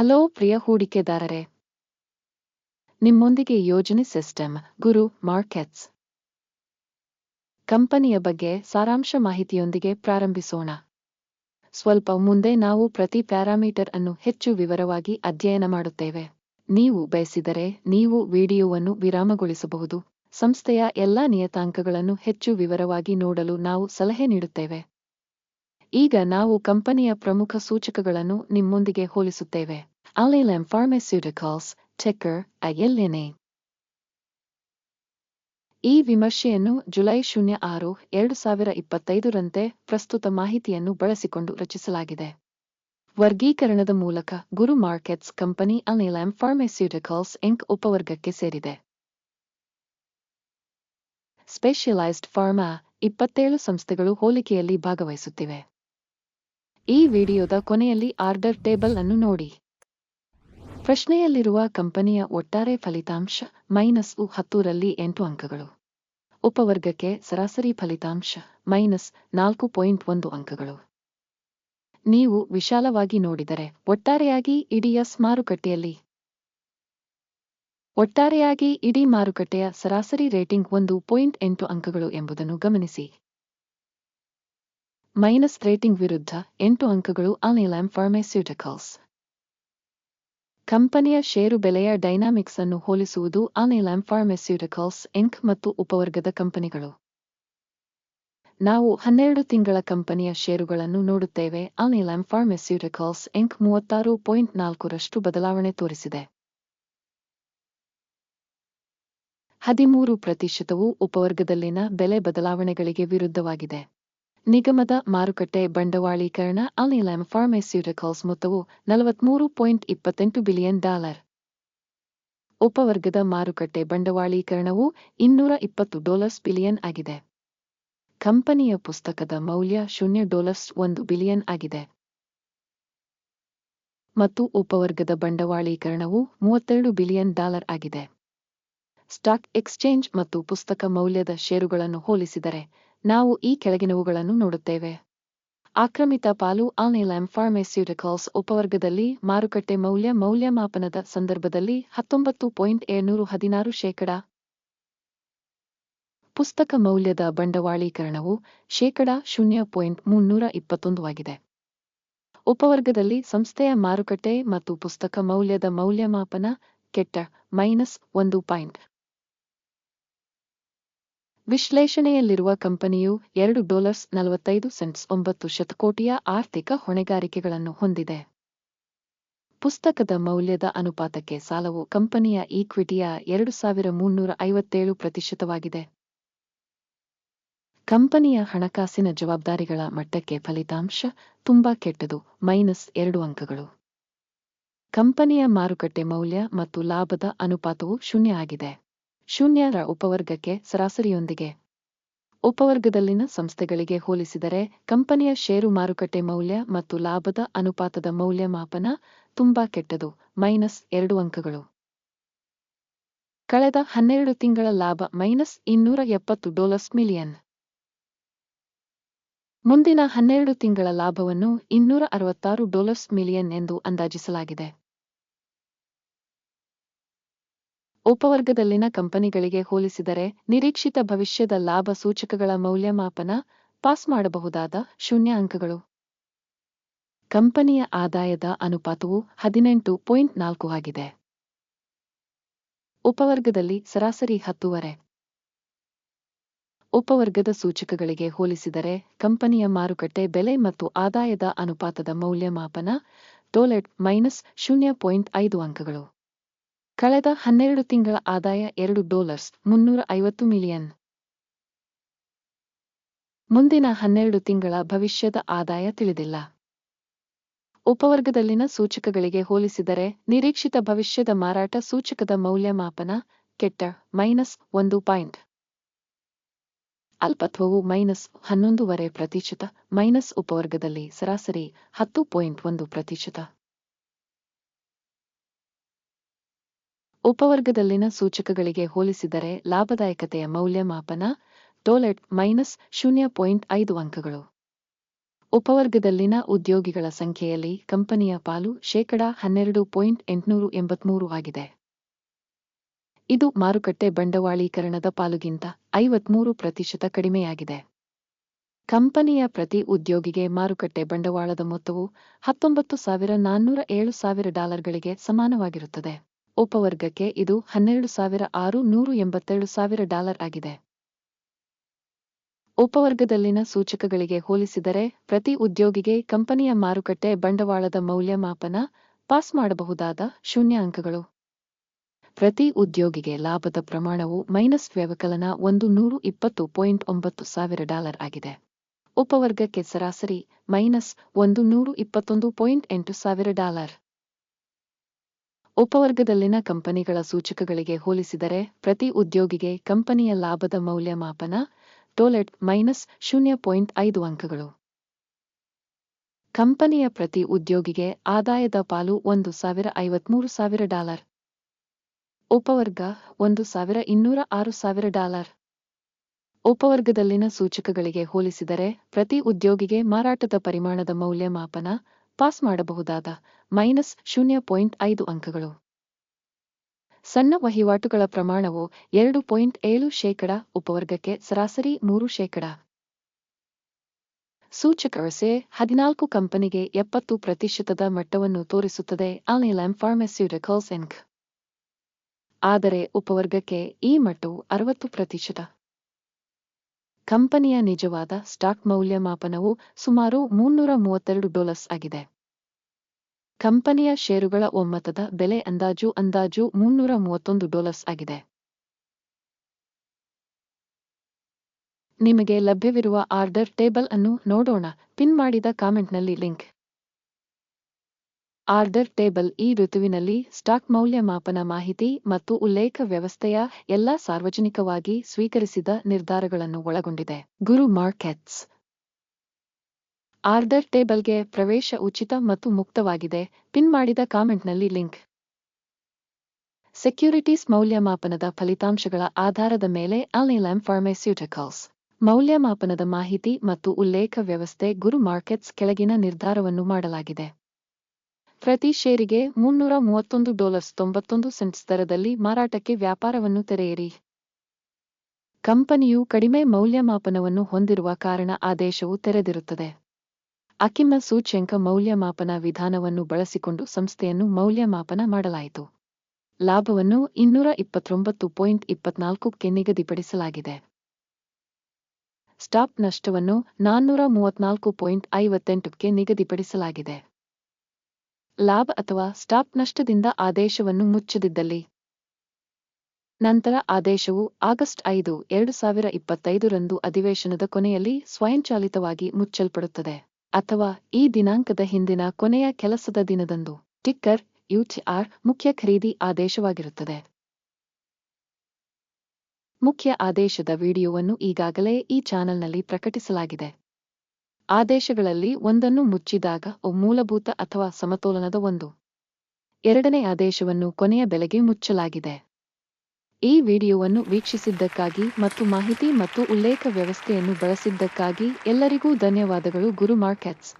Hello ಪ್ರಿಯ ಹೂಡಿಕೆದಾರರೇ. ನಿಮ್ಮೊಂದಿಗೆ ಯೋಜನೆ system, ಗುರು markets. ಕಂಪನಿಯ ಬಗ್ಗೆ ಸಾರಾಂಶ ಮಾಹಿತಿಯೊಂದಿಗೆ ಪ್ರಾರಂಭಿಸೋಣ. ಸ್ವಲ್ಪ ಮುಂದೆ ನಾವು ಪ್ರತಿ ಪ್ಯಾರಾಮೀಟರ್ ಅನ್ನು ಹೆಚ್ಚು ವಿವರವಾಗಿ ಅಧ್ಯಯನ ಮಾಡುತ್ತೇವೆ. ನೀವು ಬಯಸಿದರೆ ನೀವು ವಿಡಿಯೋವನ್ನು ವಿರಾಮಗೊಳಿಸಬಹುದು. ಸಂಸ್ಥೆಯ ಎಲ್ಲಾ ನಿಯತಾಂಕಗಳನ್ನು ಹೆಚ್ಚು ವಿವರವಾಗಿ ನೋಡಲು ನಾವು ಸಲಹೆ ನೀಡುತ್ತೇವೆ. ಈಗ ನಾವು ಕಂಪನಿಯ ಪ್ರಮುಖ ಸೂಚಕಗಳನ್ನು ನಿಮ್ಮೊಂದಿಗೆ ಹೋಲಿಸುತ್ತೇವೆ. ಅಲಿಲಂ ಫಾರ್ಮಸ್ಯೂಟಿಕಲ್ಸ್ ಟೆಕ್ಕರ್ ಐಎಲ್ಎನ್ಎ ಈ ವಿಮರ್ಶೆಯನ್ನು ಜುಲೈ ಶೂನ್ಯ ಆರು, ಎರಡು ಸಾವಿರ ಇಪ್ಪತ್ತೈದರಂತೆ ಪ್ರಸ್ತುತ ಮಾಹಿತಿಯನ್ನು ಬಳಸಿಕೊಂಡು ರಚಿಸಲಾಗಿದೆ. ವರ್ಗೀಕರಣದ ಮೂಲಕ Guru markets company Anilam pharmaceuticals Inc ಉಪವರ್ಗಕ್ಕೆ ಸೇರಿದೆ. ಸ್ಪೆಷಲೈಸ್ಡ್ ಫಾರ್ಮಾ ಇಪ್ಪತ್ತೇಳು ಸಂಸ್ಥೆಗಳು ಹೋಲಿಕೆಯಲ್ಲಿ ಭಾಗವಹಿಸುತ್ತಿವೆ. ಈ ವಿಡಿಯೋದ ಕೊನೆಯಲ್ಲಿ ಆರ್ಡರ್ ಟೇಬಲ್ ಅನ್ನು ನೋಡಿ. ಪ್ರಶ್ನೆಯಲ್ಲಿರುವ ಕಂಪನಿಯ ಒಟ್ಟಾರೆ ಫಲಿತಾಂಶ ಮೈನಸ್ ಉ ಹತ್ತೂರಲ್ಲಿ ಎಂಟು ಅಂಕಗಳು. ಉಪವರ್ಗಕ್ಕೆ ಸರಾಸರಿ ಫಲಿತಾಂಶ ಮೈನಸ್ ನಾಲ್ಕು ಪಾಯಿಂಟ್ ಒಂದು ಅಂಕಗಳು. ನೀವು ವಿಶಾಲವಾಗಿ ನೋಡಿದರೆ ಒಟ್ಟಾರೆಯಾಗಿ ಇಡೀ ಎಸ್ ಮಾರುಕಟ್ಟೆಯಲ್ಲಿ. ಒಟ್ಟಾರೆಯಾಗಿ ಇಡೀ ಮಾರುಕಟ್ಟೆಯ ಸರಾಸರಿ ರೇಟಿಂಗ್ ಒಂದು ಪಾಯಿಂಟ್ ಎಂಟು ಅಂಕಗಳು ಎಂಬುದನ್ನು ಗಮನಿಸಿ. ಮೈನಸ್ ರೇಟಿಂಗ್ ವಿರುದ್ಧ ಎಂಟು ಅಂಕಗಳು ಅನಿಲಾಮ್ ಫಾರ್ಮೆಸ್ಯೂಟಿಕಲ್ಸ್. ಕಂಪನಿಯ ಷೇರು ಬೆಲೆಯ ಡೈನಾಮಿಕ್ಸ್ ಅನ್ನು ಹೋಲಿಸುವುದು ಅನಿಲಾಮ್ ಫಾರ್ಮೆಸ್ಯೂಟಿಕಲ್ಸ್ ಇಂಕ್ ಮತ್ತು ಉಪವರ್ಗದ ಕಂಪನಿಗಳು. ನಾವು ಹನ್ನೆರಡು ತಿಂಗಳ ಕಂಪನಿಯ ಷೇರುಗಳನ್ನು ನೋಡುತ್ತೇವೆ. ಅನಿಲಾಮ್ ಫಾರ್ಮೆಸ್ಯೂಟಿಕಲ್ಸ್ ಇಂಕ್ ಮೂವತ್ತಾರು ಪಾಯಿಂಟ್ ನಾಲ್ಕರಷ್ಟು ಬದಲಾವಣೆ ತೋರಿಸಿದೆ. ಹದಿಮೂರು ಪ್ರತಿಶತವು ಉಪವರ್ಗದಲ್ಲಿನ ಬೆಲೆ ಬದಲಾವಣೆಗಳಿಗೆ ವಿರುದ್ಧವಾಗಿದೆ. ನಿಗಮದ ಮಾರುಕಟ್ಟೆ ಬಂಡವಾಳೀಕರಣ ಅನಿಲಮ್ ಫಾರ್ಮಾಸ್ಯೂಟಿಕಲ್ಸ್ ಮೊತ್ತವು ನಲವತ್ಮೂರು ಪಾಯಿಂಟ್ ಇಪ್ಪತ್ತೆಂಟು ಬಿಲಿಯನ್ ಡಾಲರ್. ಉಪವರ್ಗದ ಮಾರುಕಟ್ಟೆ ಬಂಡವಾಳೀಕರಣವು ಇನ್ನೂರ ಇಪ್ಪತ್ತು ಡಾಲರ್ಸ್ ಬಿಲಿಯನ್ ಆಗಿದೆ. ಕಂಪನಿಯ ಪುಸ್ತಕದ ಮೌಲ್ಯ ಶೂನ್ಯ ಡಾಲರ್ಸ್ ಒಂದು ಬಿಲಿಯನ್ ಆಗಿದೆ. ಮತ್ತು ಉಪವರ್ಗದ ಬಂಡವಾಳೀಕರಣವು ಮೂವತ್ತೆರಡು ಬಿಲಿಯನ್ ಡಾಲರ್ ಆಗಿದೆ. ಸ್ಟಾಕ್ ಎಕ್ಸ್ಚೇಂಜ್ ಮತ್ತು ಪುಸ್ತಕ ಮೌಲ್ಯದ ಷೇರುಗಳನ್ನು ಹೋಲಿಸಿದರೆ ನಾವು ಈ ಕೆಳಗಿನವುಗಳನ್ನು ನೋಡುತ್ತೇವೆ. ಆಕ್ರಮಿತ ಪಾಲು ಅನಿಲಂ ಫಾರ್ಮೆಸ್ಯೂಟಿಕಲ್ಸ್ ಉಪವರ್ಗದಲ್ಲಿ ಮಾರುಕಟ್ಟೆ ಮೌಲ್ಯ ಮೌಲ್ಯಮಾಪನದ ಸಂದರ್ಭದಲ್ಲಿ ಹತ್ತೊಂಬತ್ತು ಪಾಯಿಂಟ್ ಏಳ್ನೂರು ಹದಿನಾರು ಶೇಕಡ. ಪುಸ್ತಕ ಮೌಲ್ಯದ ಬಂಡವಾಳೀಕರಣವು ಶೇಕಡ ಶೂನ್ಯ ಪಾಯಿಂಟ್ ಮುನ್ನೂರ ಇಪ್ಪತ್ತೊಂದು ಆಗಿದೆ. ಉಪವರ್ಗದಲ್ಲಿ ಸಂಸ್ಥೆಯ ಮಾರುಕಟ್ಟೆ ಮತ್ತು ಪುಸ್ತಕ ಮೌಲ್ಯದ ಮೌಲ್ಯಮಾಪನ ಕೆಟ್ಟ ಮೈನಸ್ ಒಂದು ಪಾಯಿಂಟ್. ವಿಶ್ಲೇಷಣೆಯಲ್ಲಿರುವ ಕಂಪನಿಯು ಎರಡು ಡಾಲರ್ಸ್ ನಲವತ್ತೈದು ಸೆಂಟ್ಸ್ ಒಂಬತ್ತು ಶತಕೋಟಿಯ ಆರ್ಥಿಕ ಹೊಣೆಗಾರಿಕೆಗಳನ್ನು ಹೊಂದಿದೆ. ಪುಸ್ತಕದ ಮೌಲ್ಯದ ಅನುಪಾತಕ್ಕೆ ಸಾಲವು ಕಂಪನಿಯ ಈಕ್ವಿಟಿಯ ಎರಡು ಸಾವಿರ ಮುನ್ನೂರ ಐವತ್ತೇಳು ಪ್ರತಿಶತವಾಗಿದೆ. ಕಂಪನಿಯ ಹಣಕಾಸಿನ ಜವಾಬ್ದಾರಿಗಳ ಮಟ್ಟಕ್ಕೆ ಫಲಿತಾಂಶ ತುಂಬಾ ಕೆಟ್ಟದು, ಮೈನಸ್ ಎರಡು ಅಂಕಗಳು. ಕಂಪನಿಯ ಮಾರುಕಟ್ಟೆ ಮೌಲ್ಯ ಮತ್ತು ಲಾಭದ ಅನುಪಾತವು ಶೂನ್ಯ ಆಗಿದೆ. ಶೂನ್ಯರ ಉಪವರ್ಗಕ್ಕೆ ಸರಾಸರಿಯೊಂದಿಗೆ. ಉಪವರ್ಗದಲ್ಲಿನ ಸಂಸ್ಥೆಗಳಿಗೆ ಹೋಲಿಸಿದರೆ ಕಂಪನಿಯ ಷೇರು ಮಾರುಕಟ್ಟೆ ಮೌಲ್ಯ ಮತ್ತು ಲಾಭದ ಅನುಪಾತದ ಮೌಲ್ಯಮಾಪನ ತುಂಬಾ ಕೆಟ್ಟದು, ಮೈನಸ್ ಎರಡು ಅಂಕಗಳು. ಕಳೆದ ಹನ್ನೆರಡು ತಿಂಗಳ ಲಾಭ ಮೈನಸ್ ಇನ್ನೂರ ಎಪ್ಪತ್ತು ಡಾಲರ್ಸ್ ಮಿಲಿಯನ್. ಮುಂದಿನ ಹನ್ನೆರಡು ತಿಂಗಳ ಲಾಭವನ್ನು ಇನ್ನೂರ ಅರವತ್ತಾರು ಡಾಲರ್ಸ್ ಮಿಲಿಯನ್ ಎಂದು ಅಂದಾಜಿಸಲಾಗಿದೆ. ಉಪವರ್ಗದಲ್ಲಿನ ಕಂಪನಿಗಳಿಗೆ ಹೋಲಿಸಿದರೆ ನಿರೀಕ್ಷಿತ ಭವಿಷ್ಯದ ಲಾಭ ಸೂಚಕಗಳ ಮೌಲ್ಯಮಾಪನ ಪಾಸ್ ಮಾಡಬಹುದಾದ ಶೂನ್ಯ ಅಂಕಗಳು. ಕಂಪನಿಯ ಆದಾಯದ ಅನುಪಾತವು ಹದಿನೆಂಟು ಪಾಯಿಂಟ್ ನಾಲ್ಕು ಆಗಿದೆ. ಉಪವರ್ಗದಲ್ಲಿ ಸರಾಸರಿ ಹತ್ತುವರೆ. ಉಪವರ್ಗದ ಸೂಚಕಗಳಿಗೆ ಹೋಲಿಸಿದರೆ ಕಂಪನಿಯ ಮಾರುಕಟ್ಟೆ ಬೆಲೆ ಮತ್ತು ಆದಾಯದ ಅನುಪಾತದ ಮೌಲ್ಯಮಾಪನ ಟೋಲೆಟ್ ಮೈನಸ್ ಶೂನ್ಯ ಪಾಯಿಂಟ್ ಐದು ಅಂಕಗಳು. ಕಳೆದ ಹನ್ನೆರಡು ತಿಂಗಳ ಆದಾಯ ಎರಡು ಡಾಲರ್ಸ್, ಮುನ್ನೂರ ಐವತ್ತು ಮಿಲಿಯನ್. ಮುಂದಿನ ಹನ್ನೆರಡು ತಿಂಗಳ ಭವಿಷ್ಯದ ಆದಾಯ ತಿಳಿದಿಲ್ಲ. ಉಪವರ್ಗದಲ್ಲಿನ ಸೂಚಕಗಳಿಗೆ ಹೋಲಿಸಿದರೆ ನಿರೀಕ್ಷಿತ ಭವಿಷ್ಯದ ಮಾರಾಟ ಸೂಚಕದ ಮೌಲ್ಯಮಾಪನ ಕೆಟ್ಟ, ಮೈನಸ್ ಒಂದು ಪಾಯಿಂಟ್. ಅಲ್ಪತ್ವವು ಮೈನಸ್ ಹನ್ನೊಂದೂವರೆ ಪ್ರತಿಶತ, ಮೈನಸ್ ಉಪವರ್ಗದಲ್ಲಿ ಸರಾಸರಿ ಹತ್ತು ಪಾಯಿಂಟ್ ಒಂದು ಪ್ರತಿಶತ. ಉಪವರ್ಗದಲ್ಲಿನ ಸೂಚಕಗಳಿಗೆ ಹೋಲಿಸಿದರೆ ಲಾಭದಾಯಕತೆಯ ಮೌಲ್ಯಮಾಪನ ಟೋಲೆಟ್ ಮೈನಸ್ ಶೂನ್ಯ ಪಾಯಿಂಟ್ ಐದು ಅಂಕಗಳು. ಉಪವರ್ಗದಲ್ಲಿನ ಉದ್ಯೋಗಿಗಳ ಸಂಖ್ಯೆಯಲ್ಲಿ ಕಂಪನಿಯ ಪಾಲು ಶೇಕಡ ಹನ್ನೆರಡು ಪಾಯಿಂಟ್ ಎಂಟುನೂರು ಎಂಬತ್ಮೂರು ಆಗಿದೆ. ಇದು ಮಾರುಕಟ್ಟೆ ಬಂಡವಾಳೀಕರಣದ ಪಾಲುಗಿಂತ ಐವತ್ಮೂರು ಪ್ರತಿಶತ ಕಡಿಮೆಯಾಗಿದೆ. ಕಂಪನಿಯ ಪ್ರತಿ ಉದ್ಯೋಗಿಗೆ ಮಾರುಕಟ್ಟೆ ಬಂಡವಾಳದ ಮೊತ್ತವು ಹತ್ತೊಂಬತ್ತು ಸಾವಿರ ನಾನ್ನೂರ ಏಳು ಸಾವಿರ ಡಾಲರ್ಗಳಿಗೆ ಸಮಾನವಾಗಿರುತ್ತದೆ. ಉಪವರ್ಗಕ್ಕೆ ಇದು ಹನ್ನೆರಡು ಸಾವಿರ ಆರು ನೂರು ಎಂಬತ್ತೆರಡು ಸಾವಿರ ಡಾಲರ್ ಆಗಿದೆ. ಉಪವರ್ಗದಲ್ಲಿನ ಸೂಚಕಗಳಿಗೆ ಹೋಲಿಸಿದರೆ ಪ್ರತಿ ಉದ್ಯೋಗಿಗೆ ಕಂಪನಿಯ ಮಾರುಕಟ್ಟೆ ಬಂಡವಾಳದ ಮೌಲ್ಯಮಾಪನ ಪಾಸ್ ಮಾಡಬಹುದಾದ ಶೂನ್ಯ ಅಂಕಗಳು ಪ್ರತಿ ಉದ್ಯೋಗಿಗೆ ಲಾಭದ ಪ್ರಮಾಣವು ಮೈನಸ್ ವ್ಯವಕಲನ ಒಂದು ನೂರು ಇಪ್ಪತ್ತು ಪಾಯಿಂಟ್ ಒಂಬತ್ತು ಸಾವಿರ ಡಾಲರ್ ಆಗಿದೆ. ಉಪವರ್ಗಕ್ಕೆ ಸರಾಸರಿ ಮೈನಸ್ ಒಂದು ನೂರು ಇಪ್ಪತ್ತೊಂದು ಪಾಯಿಂಟ್ ಎಂಟು ಸಾವಿರ ಡಾಲರ್. ಉಪವರ್ಗದಲ್ಲಿನ ಕಂಪನಿಗಳ ಸೂಚಕಗಳಿಗೆ ಹೋಲಿಸಿದರೆ ಪ್ರತಿ ಉದ್ಯೋಗಿಗೆ ಕಂಪನಿಯ ಲಾಭದ ಮೌಲ್ಯಮಾಪನ ಟೋಲೆಟ್ ಮೈನಸ್ ಶೂನ್ಯ ಪಾಯಿಂಟ್ ಐದು ಅಂಕಗಳು. ಕಂಪನಿಯ ಪ್ರತಿ ಉದ್ಯೋಗಿಗೆ ಆದಾಯದ ಪಾಲು ಒಂದು ಸಾವಿರ ಐವತ್ಮೂರು ಸಾವಿರ ಡಾಲರ್. ಉಪವರ್ಗ ಒಂದು ಸಾವಿರ ಇನ್ನೂರ ಆರು ಸಾವಿರ ಡಾಲರ್. ಉಪವರ್ಗದಲ್ಲಿನ ಸೂಚಕಗಳಿಗೆ ಹೋಲಿಸಿದರೆ ಪ್ರತಿ ಉದ್ಯೋಗಿಗೆ ಮಾರಾಟದ ಪರಿಮಾಣದ ಮೌಲ್ಯಮಾಪನ ಪಾಸ್ ಮಾಡಬಹುದಾದ ಮೈನಸ್ ಶೂನ್ಯ ಪಾಯಿಂಟ್ ಐದು ಅಂಕಗಳು. ಸಣ್ಣ ವಹಿವಾಟುಗಳ ಪ್ರಮಾಣವು ಎರಡು ಪಾಯಿಂಟ್ ಏಳು ಶೇಕಡ, ಉಪವರ್ಗಕ್ಕೆ ಸರಾಸರಿ ಮೂರು ಶೇಕಡ. ಸೂಚಕವಸೆ ಹದಿನಾಲ್ಕು ಕಂಪನಿಗೆ ಎಪ್ಪತ್ತು ಪ್ರತಿಶತದ ಮಟ್ಟವನ್ನು ತೋರಿಸುತ್ತದೆ ಅಲ್ನಿಲಂ ಫಾರ್ಮಸ್ಯೂಟಿಕಲ್ಸ್, ಇಂಕ್. ಆದರೆ ಉಪವರ್ಗಕ್ಕೆ ಈ ಮಟ್ಟವು ಅರವತ್ತು ಪ್ರತಿಶತ. ಕಂಪನಿಯ ನಿಜವಾದ ಸ್ಟಾಕ್ ಮೌಲ್ಯಮಾಪನವು ಸುಮಾರು ಮುನ್ನೂರ ಮೂವತ್ತೆರಡು ಡಾಲರ್ಸ್ ಆಗಿದೆ. ಕಂಪನಿಯ ಷೇರುಗಳ ಒಮ್ಮತದ ಬೆಲೆ ಅಂದಾಜು ಅಂದಾಜು ಮುನ್ನೂರ ಮೂವತ್ತೊಂದು ಡಾಲರ್ಸ್ ಆಗಿದೆ. ನಿಮಗೆ ಲಭ್ಯವಿರುವ ಆರ್ಡರ್ ಟೇಬಲ್ ಅನ್ನು ನೋಡೋಣ. ಪಿನ್ ಮಾಡಿದ ಕಾಮೆಂಟ್ನಲ್ಲಿ ಲಿಂಕ್. ಆರ್ಡರ್ ಟೇಬಲ್ ಈ ಋತುವಿನಲ್ಲಿ ಸ್ಟಾಕ್ ಮೌಲ್ಯಮಾಪನ ಮಾಹಿತಿ ಮತ್ತು ಉಲ್ಲೇಖ ವ್ಯವಸ್ಥೆಯ ಎಲ್ಲಾ ಸಾರ್ವಜನಿಕವಾಗಿ ಸ್ವೀಕರಿಸಿದ ನಿರ್ಧಾರಗಳನ್ನು ಒಳಗೊಂಡಿದೆ. ಗುರು ಮಾರ್ಕೆಟ್ಸ್. ಆರ್ಡರ್ ಟೇಬಲ್ಗೆ ಪ್ರವೇಶ ಉಚಿತ ಮತ್ತು ಮುಕ್ತವಾಗಿದೆ. ಪಿನ್ ಮಾಡಿದ ಕಾಮೆಂಟ್ನಲ್ಲಿ ಲಿಂಕ್. ಸೆಕ್ಯುರಿಟೀಸ್ ಮೌಲ್ಯಮಾಪನದ ಫಲಿತಾಂಶಗಳ ಆಧಾರದ ಮೇಲೆ ಅಲ್ನಿಲಮ್ ಫಾರ್ಮಸ್ಯೂಟಿಕಲ್ಸ್. ಮೌಲ್ಯಮಾಪನದ ಮಾಹಿತಿ ಮತ್ತು ಉಲ್ಲೇಖ ವ್ಯವಸ್ಥೆ ಗುರು ಮಾರ್ಕೆಟ್ಸ್ ಕೆಳಗಿನ ನಿರ್ಧಾರವನ್ನು ಮಾಡಲಾಗಿದೆ. ಪ್ರತಿ ಷೇರಿಗೆ ಮುನ್ನೂರ ಮೂವತ್ತೊಂದು ಡಾಲರ್ಸ್ ತೊಂಬತ್ತೊಂದು ಸೆಂಟ್ಸ್ ದರದಲ್ಲಿ ಮಾರಾಟಕ್ಕೆ ವ್ಯಾಪಾರವನ್ನು ತೆರೆಯಿರಿ. ಕಂಪನಿಯು ಕಡಿಮೆ ಮೌಲ್ಯಮಾಪನವನ್ನು ಹೊಂದಿರುವ ಕಾರಣ ಆದೇಶವು ತೆರೆದಿರುತ್ತದೆ. ಅಕಿಮ ಸೂಚ್ಯಂಕ ಮೌಲ್ಯಮಾಪನ ವಿಧಾನವನ್ನು ಬಳಸಿಕೊಂಡು ಸಂಸ್ಥೆಯನ್ನು ಮೌಲ್ಯಮಾಪನ ಮಾಡಲಾಯಿತು. ಲಾಭವನ್ನು ಇನ್ನೂರ ಇಪ್ಪತ್ತೊಂಬತ್ತು ಪಾಯಿಂಟ್ ಇಪ್ಪತ್ನಾಲ್ಕಕ್ಕೆ ನಿಗದಿಪಡಿಸಲಾಗಿದೆ. ಸ್ಟಾಪ್ ನಷ್ಟವನ್ನು ನಾನ್ನೂರ ಮೂವತ್ನಾಲ್ಕು ಪಾಯಿಂಟ್ ಐವತ್ತೆಂಟಕ್ಕೆ ನಿಗದಿಪಡಿಸಲಾಗಿದೆ. ಲಾಭ ಅಥವಾ ಸ್ಟಾಪ್ ನಷ್ಟದಿಂದ ಆದೇಶವನ್ನು ಮುಚ್ಚದಿದ್ದಲ್ಲಿ. ನಂತರ ಆದೇಶವು ಆಗಸ್ಟ್ ಐದು, ಎರಡು ಸಾವಿರ ಇಪ್ಪತ್ತೈದರಂದು ಅಧಿವೇಶನದ ಕೊನೆಯಲ್ಲಿ ಸ್ವಯಂಚಾಲಿತವಾಗಿ ಮುಚ್ಚಲ್ಪಡುತ್ತದೆ. ಅಥವಾ ಈ ದಿನಾಂಕದ ಹಿಂದಿನ ಕೊನೆಯ ಕೆಲಸದ ದಿನದಂದು. ಟಿಕ್ಕರ್, ಯುಟಿಆರ್ ಮುಖ್ಯ ಖರೀದಿ ಆದೇಶವಾಗಿರುತ್ತದೆ. ಮುಖ್ಯ ಆದೇಶದ ವಿಡಿಯೋವನ್ನು ಈಗಾಗಲೇ ಈ ಚಾನೆಲ್ನಲ್ಲಿ ಪ್ರಕಟಿಸಲಾಗಿದೆ. ಆದೇಶಗಳಲ್ಲಿ ಒಂದನ್ನು ಮುಚ್ಚಿದಾಗ ಮೂಲಭೂತ ಅಥವಾ ಸಮತೋಲನದ ಒಂದು. ಎರಡನೇ ಆದೇಶವನ್ನು ಕೊನೆಯ ಬೆಲೆಗೆ ಮುಚ್ಚಲಾಗಿದೆ. ಈ ವಿಡಿಯೋವನ್ನು ವೀಕ್ಷಿಸಿದ್ದಕ್ಕಾಗಿ ಮತ್ತು ಮಾಹಿತಿ ಮತ್ತು ಉಲ್ಲೇಖ ವ್ಯವಸ್ಥೆಯನ್ನು ಬಳಸಿದ್ದಕ್ಕಾಗಿ ಎಲ್ಲರಿಗೂ ಧನ್ಯವಾದಗಳು. ಗುರು ಮಾರ್ಕೆಟ್ಸ್